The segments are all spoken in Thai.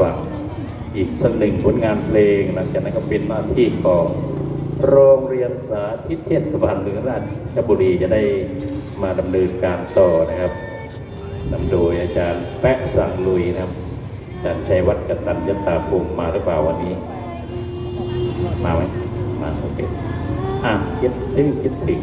ฟัง อีกสักหนึ่งผลงานเพลง หลังจากนั้นก็เป็นหน้าที่ของโรงเรียนสาธิตเทศบาลเมืองราชบุรีจะได้มาดำเนินการต่อนะครับนำโดยอาจารย์แปะสั่งลุยนะครับอาจารย์ชัยวัฒน์กตัญญตาภูมิมาหรือเปล่าวันนี้ มาไหมมาโอเคอะคิดถึงคิดถึง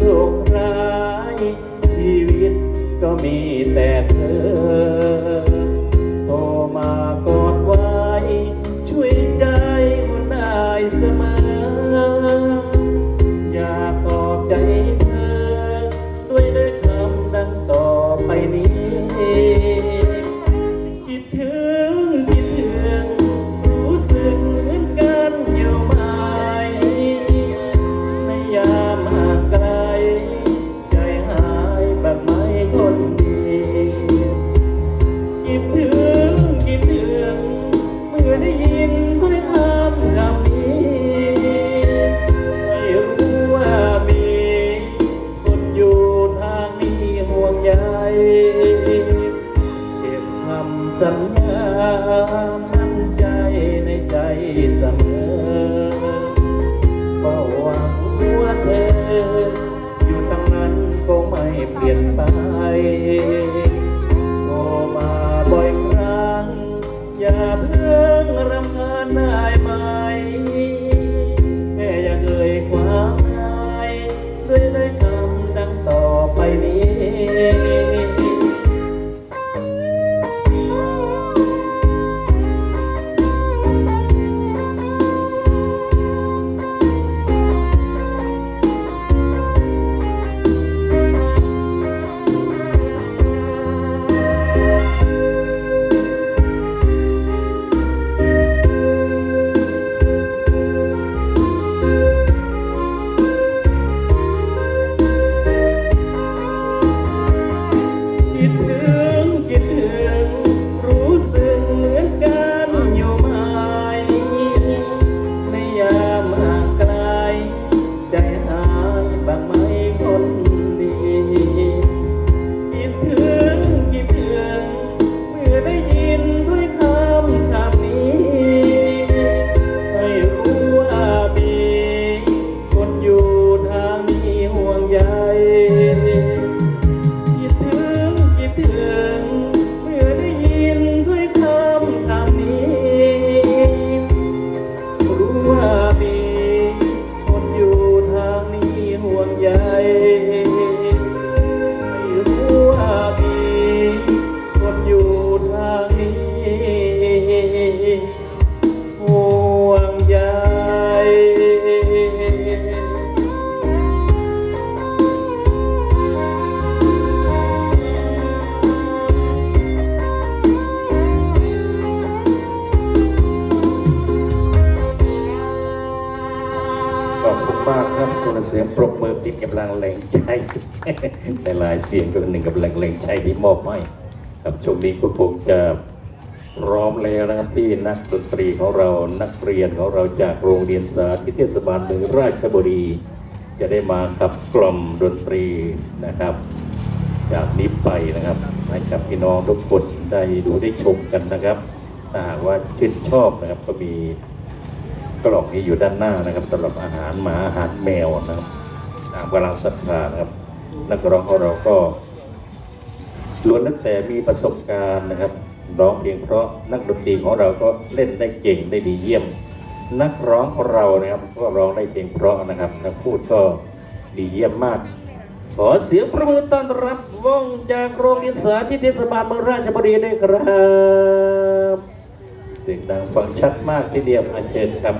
โชคร้าย ชีวิตก็มีแต่เธอ เสียงปรบมือเป็นกำลังแรงใจในลายเสียงก็เป็นหนึ่งกำลังแรงใจที่มอบให้ครับช่วงนี้ก็คงจะพร้อมแล้วนะครับที่นักดนตรีของเรานักเรียนของเราจากโรงเรียนสาธิตเทศบาลเมืองราชบุรี จะได้มาขับกล่อมดนตรีนะครับ จากนี้ไปนะครับให้กับพี่น้องทุกคนได้ดูได้ชมกันนะครับถ้าหากว่าชื่นชอบนะครับก็มี กล่องนี้อยู่ด้านหน้านะครับสำหรับอาหารหมาอาหารแมวนะครับตามกำลังศรัทธานะครับ นักร้องของเราก็ล้วนตั้งแต่มีประสบการณ์นะครับร้องเพลงเพราะนักดนตรีของเราก็เล่นได้เก่งได้ดีเยี่ยม นักร้องของเรานะครับก็ร้องได้เพลงเพราะนะครับนักพูดก็ดีเยี่ยมมาก ขอเสียงประมือต้อนรับวงจากโรงเรียนสาธิตเทศบาลเมืองราชบุรีด้วยครับ สียงดังฟังชัดมากทีเดียวอาเชนครับ